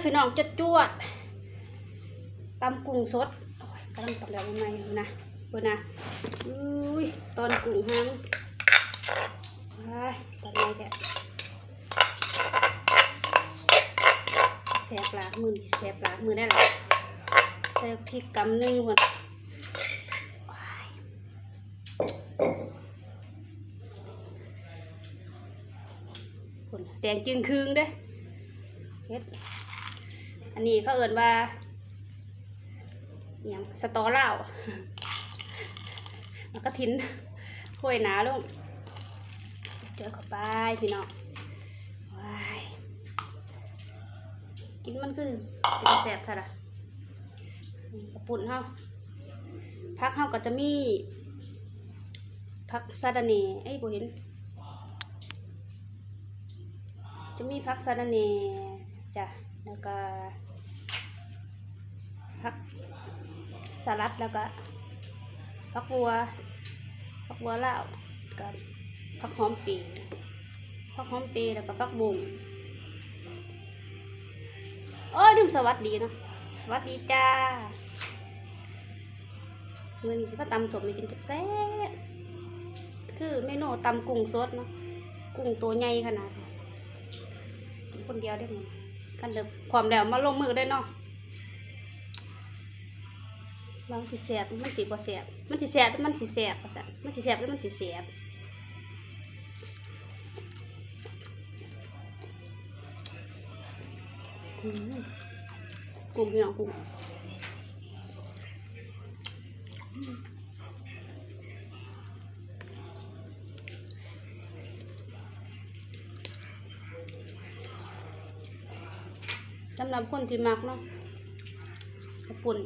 อพี่น้องจดจวดตำกุ้งสดกำลังตำแล้วใหม่นะเบนนะอุ้ยตอนกุ้งหางว้ายตอนไหนแกแสบหลากมือแสบหลากมือได้หรอใส่พริกกำหนึ่งคนว้ายคนแดงจึงคืงเด้เฮ็ด อันนี้เขาเอิ้นว่าอย่างสตอเล้าแล้วก็ทิ้นห้วยหนาลงเจอเข้าไปพี่น้องว้ายกินมันคือเป็นแสบซะละกระปุ่นเฮาพักเฮาก็จะมีพักซาดาเนเอ้ยบ่เห็น จะมีพักซาดาเนจ้ะ แล้วก็พักสลัดแล้วก็พักบัวพักบัวลาวกับพักหอมปีพักหอมปีแล้วก็พักบุ้งโอ้ยดื่มสวัสดีเนาะสวัสดีจ้ามือนี้สิพาตำสมให้กินแซ่คือเมนูตำกุ้งสดเนาะกุ้งตัวใหญ่ขนาดกินคนเดียวได้ไหม กันเดิมความแล้วมาลงมือได้เนาะบางสิแสบมันสิบ่แสบมันสิแสบมันสิแสบว่าซั่นมันสิแสบหรือมันสิแสบอืมกุ้งพี่น้องกุ้ง สำหรับคนที่มักเนาะกระปุ่น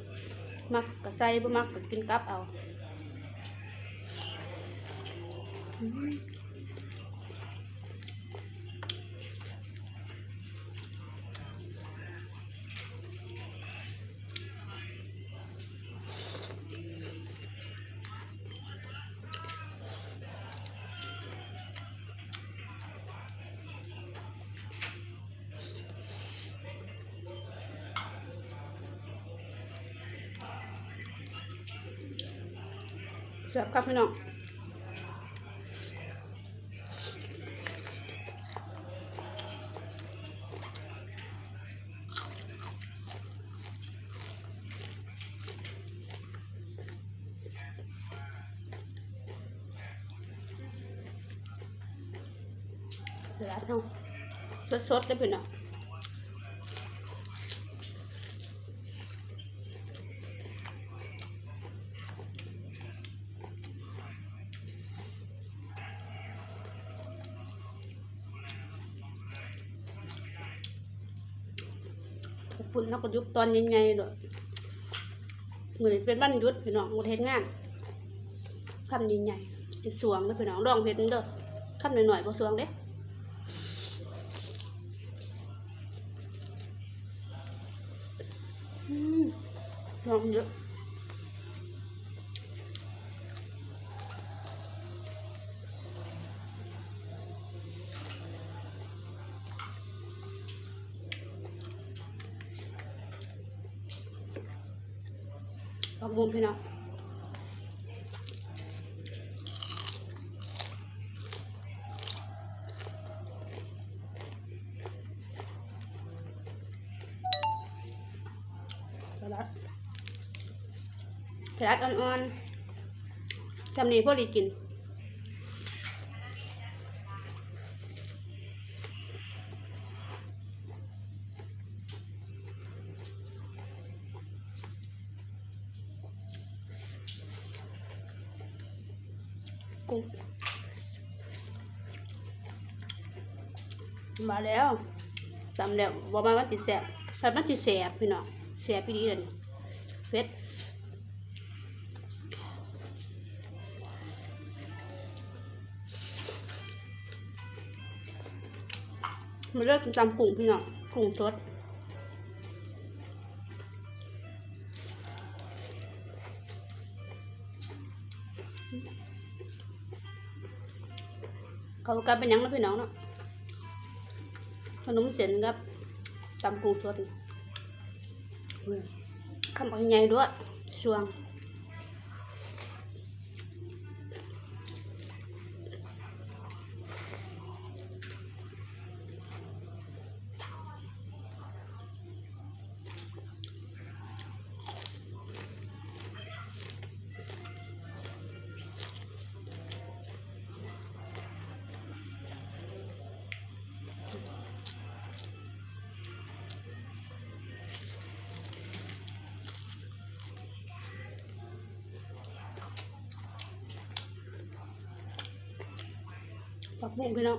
มักกระใส่บ่มักก็กินกับเอาอื มแซ่บครับพี่น้องเสือเนาะสดๆได้อพี่น้อง ขาก็ยุบตอนใหญ่ๆเลยเหมือนเป็นบ้านยุดพี่น้องหมดเฮ็ดงานคำใหญ่ๆจะสวงเด้อพี่น้องลองเฮ็ดเด้อคำหน่อยๆก็สวงเด้ลองเยอะ ลองบุญพี่น้องสลัดสลัดอ่อนๆจำนี้พอดีกิน กุ้งมาแล้วจำแล้วว่ามามันสิแสบแต่มันสิแสบพี่น้องแสบพี่ดีเลยเฟ็ดมาเลือกกินตำกุ้งพี่น้องกุ้งสด เขากลับเป็นยังนะพี่น้องเนาะขนมเส้นครับตำกุ้งสดข้ามออกใหญ่ด้วยช่วงักบุ้งพี่น้อง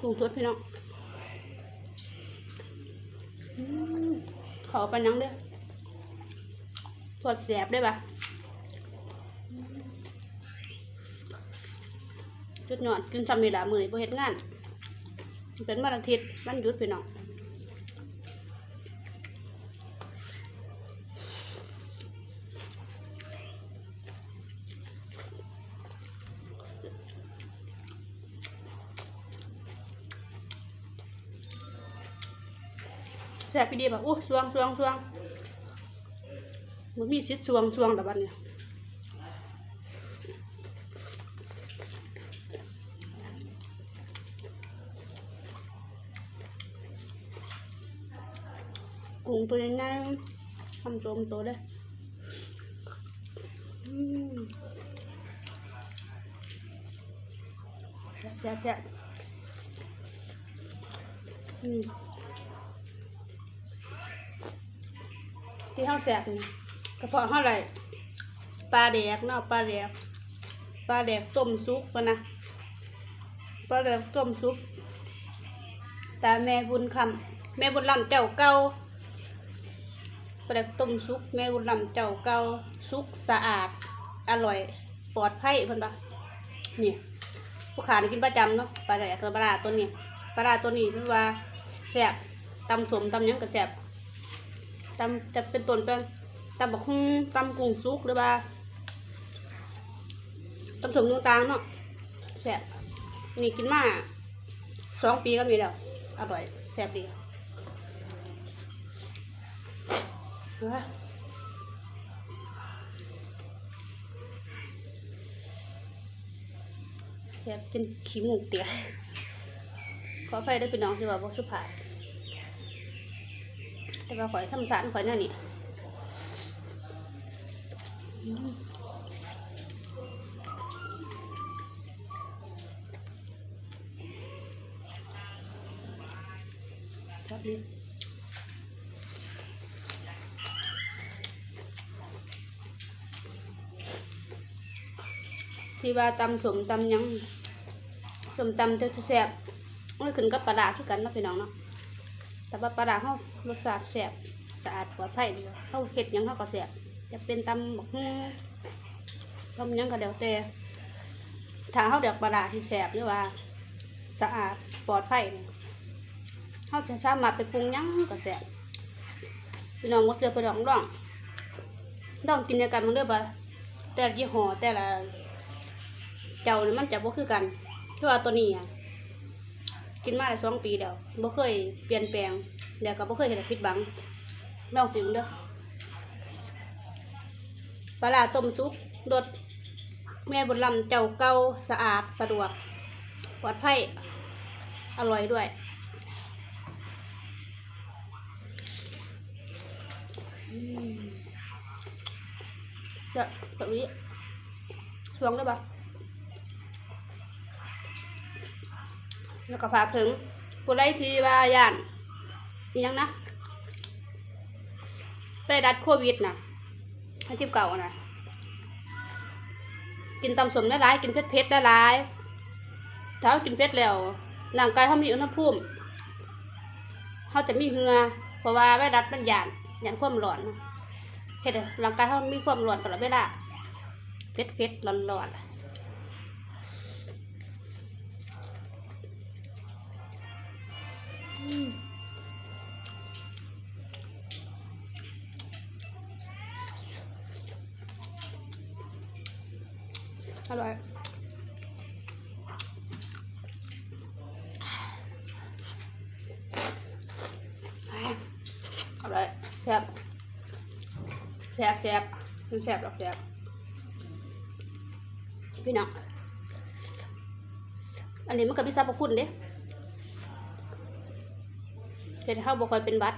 กุ้งสดพี่น้องอืมขอไปนังเด้อสดแสบได้ปะจุดหยอดกินซ้ำนี่ละมือนี้บ่เฮ็ดงาน เป็นวันอาทิตย์วันหยุดพี่น้องแซ่บพี่ดีป่ะโอ้สวงสวงสวงมันมีสิทธิ์สวงสวงแต่บัดเนี่ย กุ้งตัวใหญ่ๆทำโจมตัวเลยอืมแซ่บแซ่บอืมที่ข้าวแซ่บนี่กระเพาะเท่าไหร่ปลาแดกเนาะปลาแดกปลาแดกต้มซุปปะนะปลาแดกต้มซุปตาแม่บุญคำแม่บุญลำเจ้าเก่า ปลาต้มซุปแม่บุญลำเจ้าเก่าซุกสะอาด อร่อยปลอดภัยเพิ่นปะนี่ผู้ขานี่กินประจำเนาะปลาแดกกับปลาร้าตัวนี้ปลาตัวนี้คือว่าแซบตำสมตำยังก็แซบตำจะเป็นต้นเป็นตำบักหุ่งตำกุ้งซุกหรือว่าตำสมต่างๆเนาะแซบนี่กินมาสองปีก็มีแล้วอร่อยแซบดี เฮ้ยแซ่บจนขี้มูกเตียขออภัยได้พี่น้องที่ว่าบ่สุภาพแต่ว่าข่อยทำสารข่อยนั่นนี่ครับนี่ ที่ว่าตำสมตำยังสมตำจะแซ่บมันขึ้นกับปลาดาคือกันเนาะพี่น้องเนาะแต่ว่าปลาดาเขารสชาติแซ่บสะอาดปลอดภัยดีเขาเฮ็ดยังเขาก็แซ่บจะเป็นตำบักหุ่งตำยังก็เดี๋ยวแต่ถ้าเขาเดือกปลาดาที่แซ่บหรือว่า สะอาดปลอดภัยเขาจะสามารถไปปรุงยังก็แซ่บพี่น้องมดเจอไปลองลองลองกินเดียวกันมันเด้อบ่าแต่ยี่ห้อแต่ละ เจ้านี่มันจะบ่คือกันที่ว่าตัวนี้อะกินมาได้สองปีแล้วบ่เคยเปลี่ยนแปลงเดี๋ยวก็บ่เคยเห็นผิดบังลองสิเด้อปลาต้มซุปรสแม่บุญลำเจ้าเก่าสะอาดสะดวก ปลอดภัย อร่อยด้วยอืมจะแบบนี้ช่วงได้ปะ แล้วก็ฝากถึงผู้ใดที่ว่าย่านอิหยังนะไปดัดโควิดนะอาชีพเก่านะกินตำสมได้หลายกินเผ็ดเผ็ดได้หลายถ้ากินเผ็ดแล้วร่างกายเขามีอุณหภูมิเขาจะมีเหงือเพราะว่าไวรัสมันย่านย่านความร้อนเฮ็ดร่างกายเขามีความร้อนตลอดเวลาเผ็ดเผ็ดร้อนร้อน อร่อยอร่อยแซ่บแซ่บแซ่บแซ่บหรอกแซ่บพี่น้อง อันนี้มันก็ซซ่าปพคุณเด้ เป็นข้าวบ่ค่อยเป็นหวัด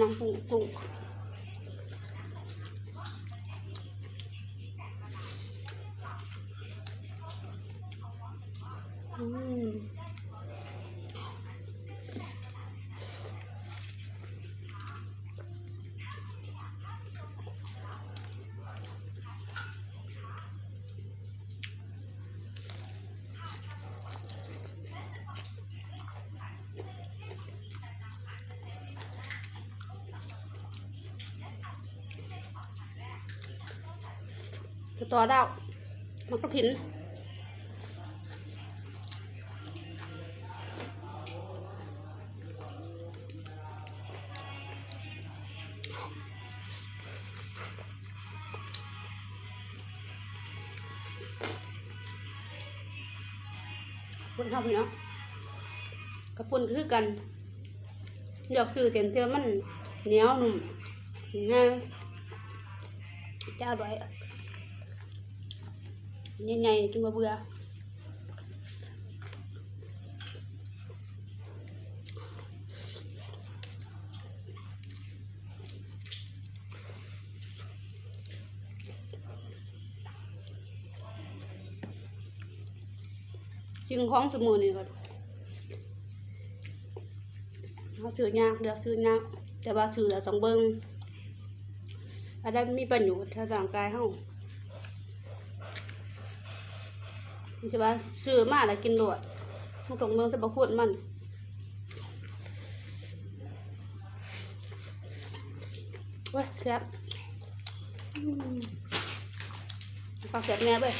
น้ำกุ้งกุ้งอืม จะต่อดาวมันก็ถินปุ่นเท่าพี่เนาะกระปุ่นคือกันเลือกซื้อเสียนเทียมันเหนียวหนุ่มง่ายจ้าอร่อย ใหญ่ๆกินมาเบื่อจึงของสมือนี่ก็เขาซื้อยากเลือกซื้อยากแต่ว่าซื้อแล้วต้องเบิ่งอะไรมีประโยชน์ทางร่างกายเฮา ใช่ปะซื้อมาแล้วกินโดดต้องตรงเมืองสะบะพูดมันเว้ยแซ่บอืมปลาแซ่บแน่เว้ย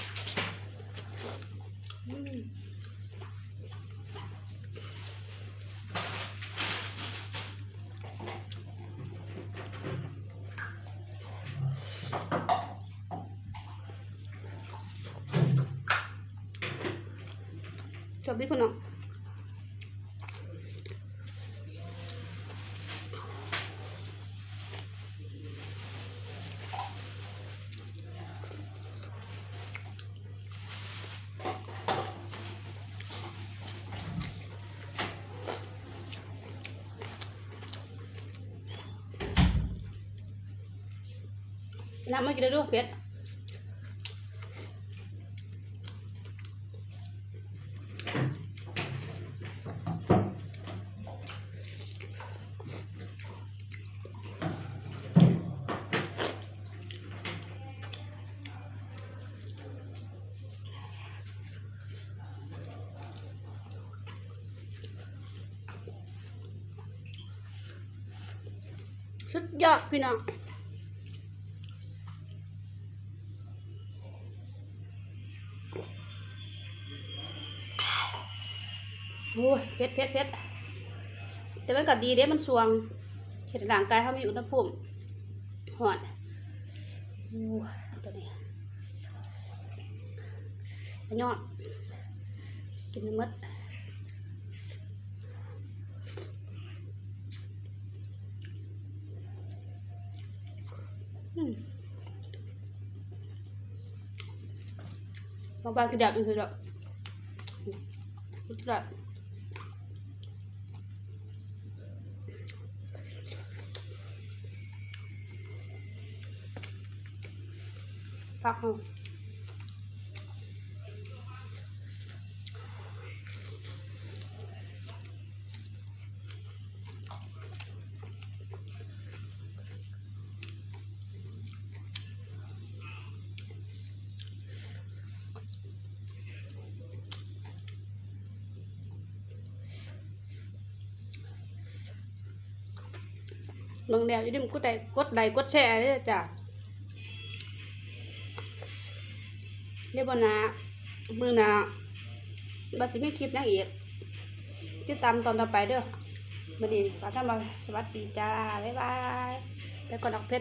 อืมชอบดิพ่อน้องน้ำมากินได้ด้วยเผ็ด สุดยอดพี่น้องโอ้ยเผ็ดเผ็ดเผ็ดแต่มันก็ดีเด้ มันสวงเห็ดร่างกายเขามีอุณหภูมิหอนโอ้ตัวนี้นยอดกินม่หมด อืมบางบา บมันคือแบบกระดับพักเอาลงแนวอยู่ดิมกดไลค์กดไลค์กดแชร์เด้อจ้ะเรียบนะมือหนาบัดสิมีคลิปหยังอีกติดตามตอนต่อไปเด้อมื้อนี้ขอท่านมาสวัสดีจ้า บ๊ายบายแล้วก็ดอกเพชร